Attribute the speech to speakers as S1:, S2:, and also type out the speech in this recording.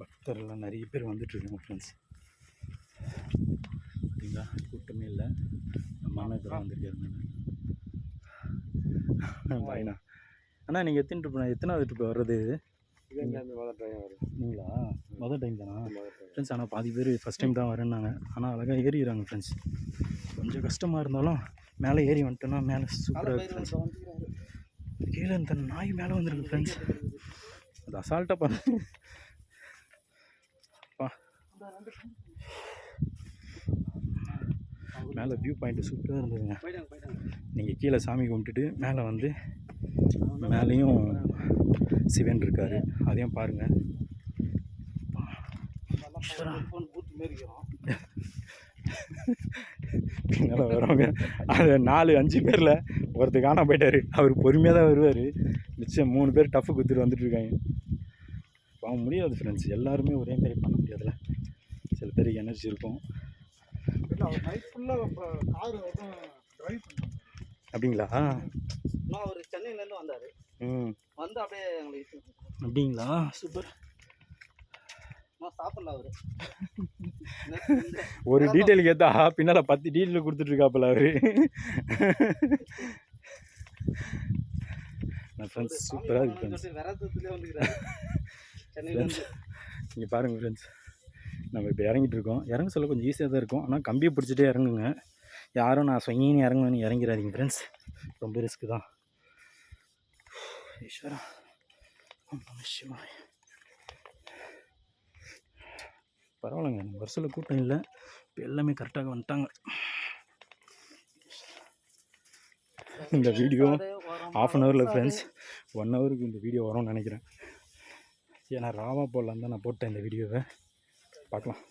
S1: பக்தர்லாம் நிறைய பேர் வந்துட்டுருக்காங்க ஃப்ரெண்ட்ஸ் பார்த்தீங்களா கூட்டமே இல்லை. அண்ணா இப்போ வந்திருக்காரு. பாய்ண்ணா அண்ணா நீங்கள் எத்தனை ட்ரிப் எத்தனாவது ட்ரிப் வர்றது? நீங்களா? மொதல் டைம் தானா? ஃப்ரெண்ட்ஸ் ஆனால் பாதி பேர் ஃபஸ்ட் டைம் தான் வரேன்னாங்க. ஆனால் அழகாக ஏறிடுறாங்க ஃப்ரெண்ட்ஸ் கொஞ்சம் கஷ்டமாக இருந்தாலும் மேலே ஏறி வந்துட்டோன்னா மேலே சூப்பராக ஃப்ரெண்ட்ஸ் கீழே இந்த நாய் மேலே வந்துருக்கு ஃப்ரெண்ட்ஸ் அது அசால்ட்டாக பண்ணு பா மேலே வியூ பாயிண்ட் சூப்பராக இருந்ததுங்க. நீங்கள் கீழே சாமி கும்பிட்டுட்டு மேலே வந்து மேலேயும் சிவன் இருக்காரு. அதையும் பாருங்கள்
S2: ஃபோன்
S1: பின்னால் வரவங்க அது நாலு அஞ்சு பேரில் ஒருத்தர் காணாம போயிட்டார். அவர் பொறுமையாக தான் வருவார். மிச்சம் மூணு பேர் டஃப்பு குத்துட்டு வந்துட்டு இருக்காங்க. பாவம் முடியாது ஃப்ரெண்ட்ஸ் எல்லாருமே ஒரே மாதிரி பண்ண முடியாதுல்ல சில பேருக்கு எனர்ஜி இருக்கும். அப்படிங்களா?
S2: அவர் சென்னையிலேருந்து வந்தார்.
S1: ம்.
S2: வந்து அப்படியே எங்களுக்கு
S1: அப்படிங்களா? சூப்பர். ஒரு டீட்டெயில் கேட்டா பின்னால் பத்து டீட்டெயில் கொடுத்துட்ருக்காப்புல அவர். ஃப்ரெண்ட்ஸ் சூப்பராக இருக்கு ஃப்ரெண்ட்ஸ் இங்கே பாருங்கள் ஃப்ரெண்ட்ஸ் நம்ம இப்போ இறங்கிட்டு இருக்கோம். இறங்க சொல்ல கொஞ்சம் ஈஸியாக தான் இருக்கும். ஆனால் கம்பியை பிடிச்சிட்டே இறங்குங்க. யாரும் நான் சொங்கின்னு இறங்குவேன்னு இறங்கிறாதீங்க ஃப்ரெண்ட்ஸ் ரொம்ப ரிஸ்க்கு தான். ஈஸ்வரா சிவாய பரவாயில்லைங்க. நம்ம வருஷத்தில் கூட்டம் இல்லை. இப்போ எல்லாமே கரெக்டாக வந்துட்டாங்க. இந்த வீடியோ ஆஃப் அன் ஹவரில் ஃப்ரெண்ட்ஸ் ஒன் ஹவருக்கு இந்த வீடியோ வரும்னு நினைக்கிறேன். ஏன்னா ராவா போடலான்னு தான் நான் போட்டேன் இந்த வீடியோவை பார்க்கலாம்